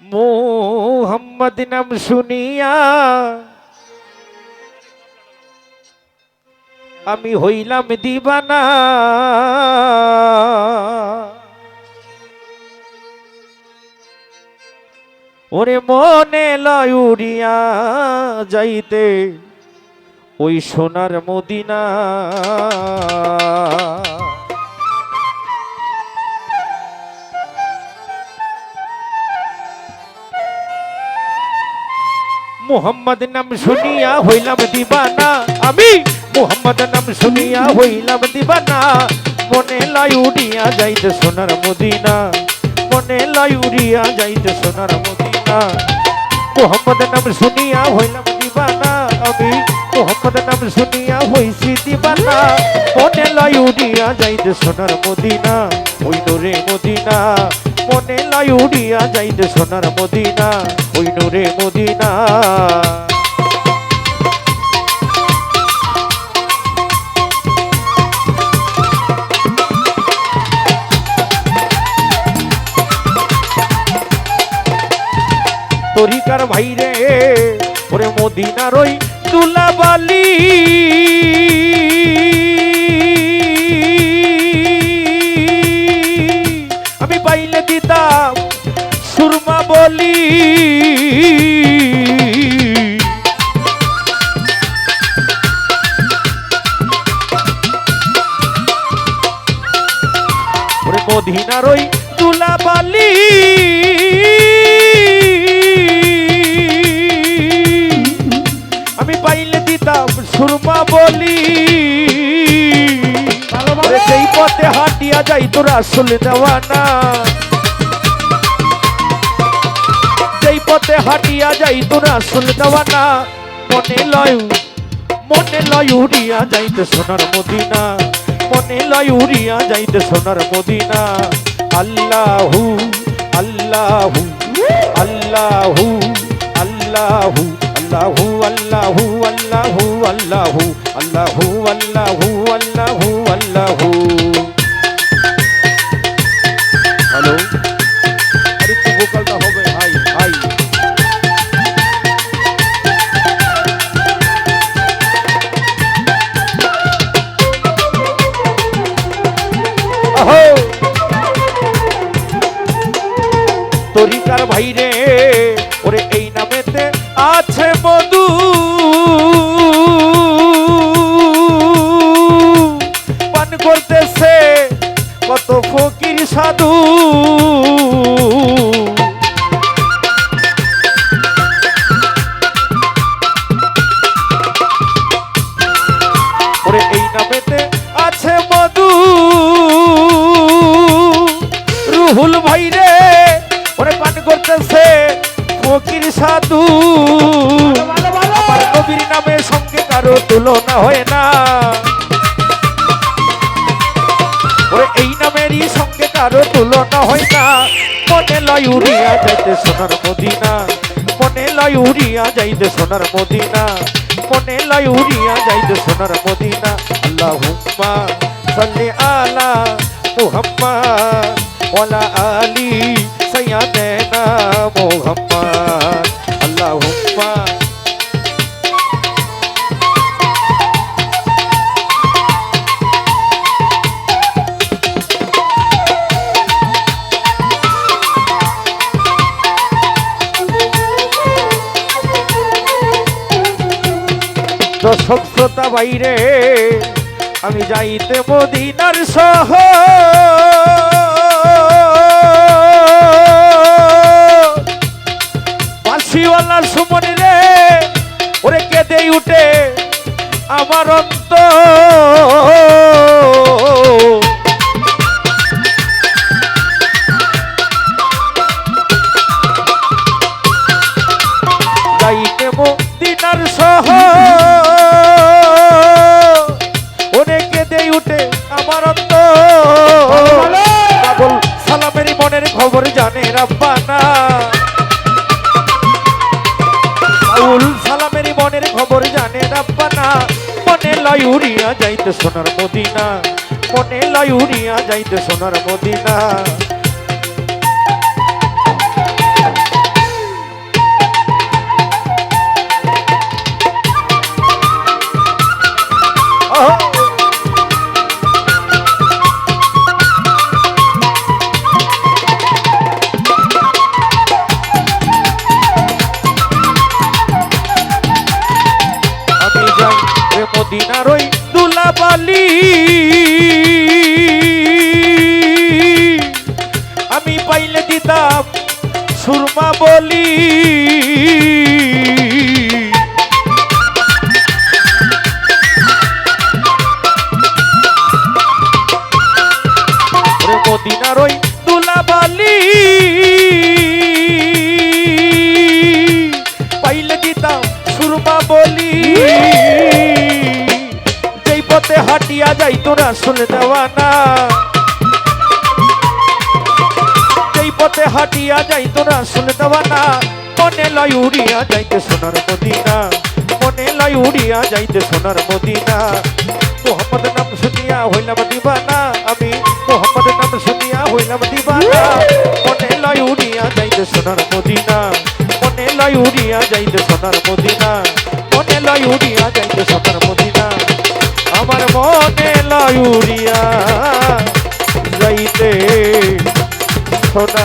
মোহাম্মদ নাম শুনিয়া আমি হইলাম দিবানা। ওরে মনে লয় উড়িয়া যাইতে ওই সোনার মদিনা। মোহাম্মদ নাম শুনিয়া হইলাম দিবানা। আমি মোহাম্মদ নাম শুনিয়া হইলাম দিবানা। মনে লয় উড়িয়া যাইতে সোনার মদিনা। মনে লয় উড়িয়া যাইতে সোনার মদিনা। মোহাম্মদ নাম শুনিয়া হইলাম দিবানা। আমি মোহাম্মদ নাম শুনিয়া হইছি দিবানা। মনে লয় উড়িয়া যাইতে সোনার মদিনা। ওই নোরে মদিনা। মনে লয় উড়িয়া যাইতে সোনার মদিনা ওই নোরে মদিনা। তরিকার ভাইরে ওরে মদিনার ওই তুলাবালি আমি পাইলে মদিনার ওই তুলাবালি আমি পাইলে দিতাম সুরমা বলি। যেই পথে হাঁটিয়া যাই তোর আসল দেওয়ানা যেই পথে হাঁটিয়া যাই তোর আসল দেওয়ানা মনে লয় মনে লয় উড়িয়া যাইতে সোনার মদিনা মনে লয় উড়িয়া যাইতে সোনার মদিনা আল্লাহু আল্লাহু আল্লাহু আল্লাহু আল্লাহু আল্লাহু আল্লাহু আল্লাহু আল্লাহু আল্লাহু আল্লাহু আল্লাহু তরিকার ভাইরে ওরে এই নামেতে আছে মধু। পান করতেছে কত ফকির সাধু। সাধু। আমার নবীর নামে সঙ্গে কারও তুলনা হয় না। ওরে এই নামেরই সঙ্গে কারও তুলনা হয় না। মনে লয় উড়িয়া যাইতে সোনার মদিনা। মনে লয় উড়িয়া যাইতে সোনার মদিনা। মনে লয় উড়িয়া যাইতে সোনার মদিনা। আল্লাহ হুম্মা সাল্লি আলা মুহাম্মদ। ওয়ালা আলি সাইয়্যিদানা দর্শক বাইরে আমি যাইতে মদিনার সহ। বাসিওয়ালার সুমনি রে ওরে কেঁদে উঠে আমার খবর জানে রাব্বানা। আউল সালামের মনের খবর জানে রাব্বানা। মনে লয়ুরিয়া যাইতে সোনার মদিনা। মনে লয়ুরিয়া যাইতে সোনার মদিনা। সুরমা বলি। মদিনার ওই দুলাবালি পাইলে দিতাম সুরমা বলি। যেই পথে হাঁটিয়া যাই তোরা শুনে দেওয়া না। হাঁটিয়া যাই তোরা শুনে দেওয়া না। মনে লয় উড়িয়া যাইতে সোনার মদিনা। মনে লয় উড়িয়া যাইতে সোনার মদিনা। মোহাম্মদ নাম শুনিয়া হইলাম দিবানা। আমি মোহাম্মদ নাম শুনিয়া হইলাম দিবানা। মনে লয় উড়িয়া যাইতে সোনার মদিনা। মনে লয় উড়িয়া যাইতে সোনার মদিনা। মনে লয় উড়িয়া যাইতে সোনার মদিনা। আমার মনে লয় উড়িয়া যাইতে সোনা।